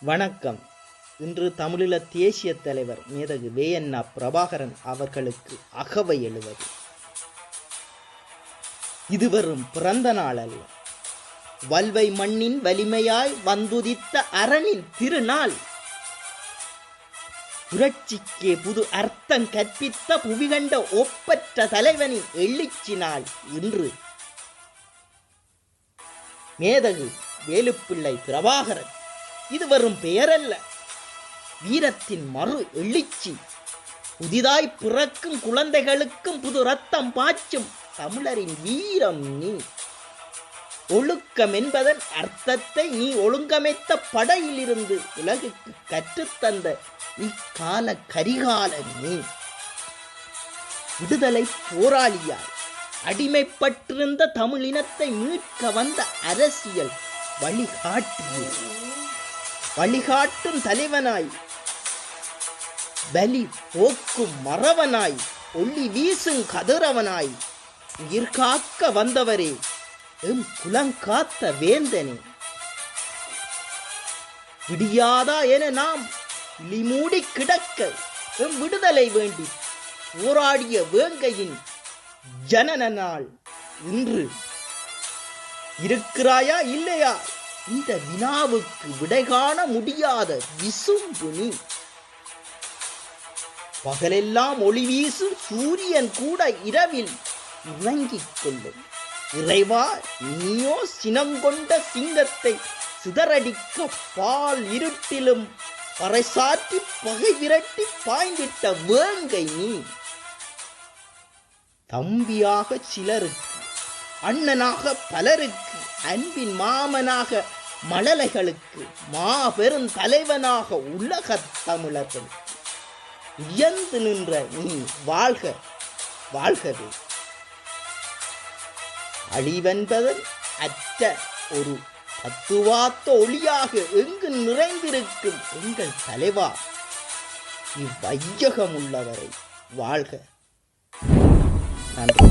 வணக்கம். இன்று தமிழீழ தேசிய தலைவர் மேதகு வேயண்ணா பிரபாகரன் அவர்களுக்கு அகவை எழுவது. இது வெறும் பிறந்த நாள் அல்ல வல்வை மண்ணின் வலிமையாய் வந்துதித்த அரணின் திருநாள். புரட்சிக்கே புது அர்த்தம் கற்பித்த புவிகண்ட ஒப்பற்ற தலைவனின் எழுச்சி நாள் இன்று. மேதகு வேலுப்பிள்ளை பிரபாகரன். இது வரும் பெயரல்ல. வீரத்தின் மறு எழுச்சி புதிதாய் பிறக்கும் குழந்தைகளுக்கும் புது ரத்தம் பாய்ச்சும் தமிழரின் வீரம் நீ. ஒழுக்கம் என்பதன் அர்த்தத்தை நீ ஒழுங்கமைத்த படையிலிருந்து உலகுக்கு கற்றுத்தந்த இக்கால கரிகால நீ. விடுதலை போராளியாய் அடிமைப்பட்டிருந்த தமிழினத்தை மீட்க வந்த அரசியல் வழிகாட்டியே. வழிகாட்டும் தலைவனாய். பலி போக்கும் மறவனாய். ஒளி வீசும் கதிரவனாய். உயிர் காக்க வந்தவரே எம் குலங்காத்த வேந்தனே. விடியாதா என நாம் இழிமூடி கிடக்க எம் விடுதலை வேண்டி போராடிய வேங்கையின் ஜனன நாள் இன்று. இருக்கிறாயா இல்லையா? இந்த வினாவுக்கு விடை காண முடியாத விசும்பு நீ. பகலெல்லாம் ஒளி வீசும் சூரியன் கூட இரவில் இறங்கிக் கொள்ளும் இறைவா நீயோ சினங்கொண்ட சிங்கத்தை சிதறடிக்க பால் இருட்டிலும் பறைசாற்றி பகை விரட்டி பாய்ந்திட்ட வேங்கை நீ. தம்பியாக சிலருக்கு அண்ணனாக பலருக்கு அன்பின் மாமனாக மழலைகளுக்கு மாபெரும் தலைவனாக உலகத் தமிழர்கள். உயர்ந்து நின்ற நீ வாழ்க வாழ்கவே. அழிவென்பதன் அற்ற ஒரு தத்துவாத்த ஒளியாக எங்கு நிறைந்திருக்கும் எங்கள் தலைவா இவ்வையகம் உள்ளவரை வாழ்க. நன்றி.